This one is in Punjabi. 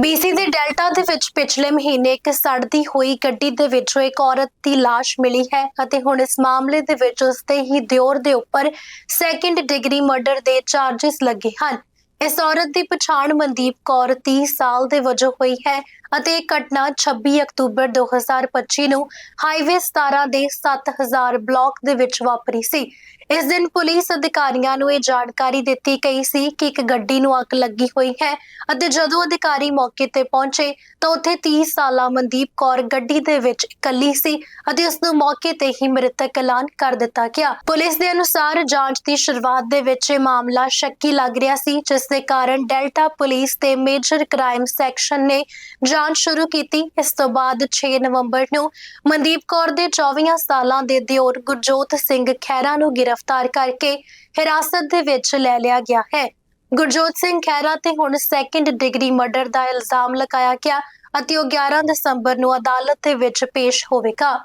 ਬੀਸੀ ਦੇ ਡੈਲਟਾ ਦੇ ਵਿੱਚ ਪਿਛਲੇ ਮਹੀਨੇ ਇੱਕ ਸੜਦੀ ਹੋਈ ਗੱਡੀ ਦੇ ਵਿੱਚੋਂ ਇੱਕ ਔਰਤ ਦੀ ਲਾਸ਼ ਮਿਲੀ ਹੈ ਅਤੇ ਹੁਣ ਇਸ ਮਾਮਲੇ ਦੇ ਵਿੱਚ ਉਸਦੇ ਹੀ ਦਿਓਰ ਦੇ ਉੱਪਰ ਸੈਕੰਡ ਡਿਗਰੀ ਮਰਡਰ ਦੇ ਚਾਰजेस ਲੱਗੇ ਹਨ। ਇਸ ਔਰਤ ਦੀ ਪਛਾਣ ਮਨਦੀਪ ਕੌਰ 30 ਸਾਲ ਦੇ ਵਜੋਂ ਹੋਈ ਹੈ ਅਤੇ ਇਹ ਘਟਨਾ 26 ਅਕਤੂਬਰ 2025 ਨੂੰ ਹਾਈਵੇ 17 ਦੇ 7000 ਬਲਾਕ ਦੇ ਵਿੱਚ ਵਾਪਰੀ ਸੀ। ਇਸ ਦਿਨ ਪੁਲਿਸ ਅਧਿਕਾਰੀਆਂ ਨੂੰ ਇਹ ਜਾਣਕਾਰੀ ਦਿੱਤੀ ਗਈ ਸੀ ਕਿ ਇੱਕ ਗੱਡੀ ਨੂੰ ਅੱਗ ਲੱਗੀ ਹੋਈ ਹੈ ਅਤੇ ਜਦੋਂ ਅਧਿਕਾਰੀ ਮੌਕੇ ਤੇ ਪਹੁੰਚੇ ਤਾਂ ਉੱਥੇ 30 ਸਾਲਾ ਮਨਦੀਪ ਕੌਰ ਗੱਡੀ ਦੇ ਵਿੱਚ ਇਕੱਲੀ ਸੀ ਅਤੇ ਉਸ ਨੂੰ ਮੌਕੇ ਤੇ ਹੀ ਮ੍ਰਿਤਕ ਐਲਾਨ ਕਰ ਦਿੱਤਾ ਗਿਆ। ਪੁਲਿਸ ਦੇ ਅਨੁਸਾਰ ਜਾਂਚ ਦੀ ਸ਼ੁਰੂਆਤ ਦੇ ਵਿੱਚ ਇਹ ਮਾਮਲਾ ਸ਼ੱਕੀ ਲੱਗ ਰਿਹਾ ਸੀ, ਜਿਸ ਦੇ ਕਾਰਨ ਡੈਲਟਾ ਪੁਲਿਸ ਤੇ ਮੇਜਰ ਕ੍ਰਾਈਮ ਸੈਕਸ਼ਨ ਨੇ ਜਾਂਚ ਸ਼ੁਰੂ ਕੀਤੀ। ਇਸ ਤੋਂ ਬਾਅਦ 6 ਨਵੰਬਰ ਨੂੰ ਮਨਦੀਪ ਕੌਰ ਦੇ 24 ਸਾਲਾਂ ਦੇ ਦਿਓਰ ਗੁਰਜੋਤ ਸਿੰਘ ਖਹਿਰਾ ਨੂੰ ਗ੍ਰਿਫਤਾਰ ਕਰਕੇ ਹਿਰਾਸਤ ਦੇ ਵਿੱਚ ਲੈ ਲਿਆ ਗਿਆ ਹੈ। ਗੁਰਜੋਤ ਸਿੰਘ ਖਹਿਰਾ ਤੇ ਹੁਣ ਸੈਕੰਡ ਡਿਗਰੀ ਮਰਡਰ ਦਾ ਇਲਜ਼ਾਮ ਲਗਾਇਆ ਗਿਆ ਅਤੇ ਉਹ 11 ਦਸੰਬਰ ਨੂੰ ਅਦਾਲਤ ਦੇ ਵਿੱਚ ਪੇਸ਼ ਹੋਵੇਗਾ।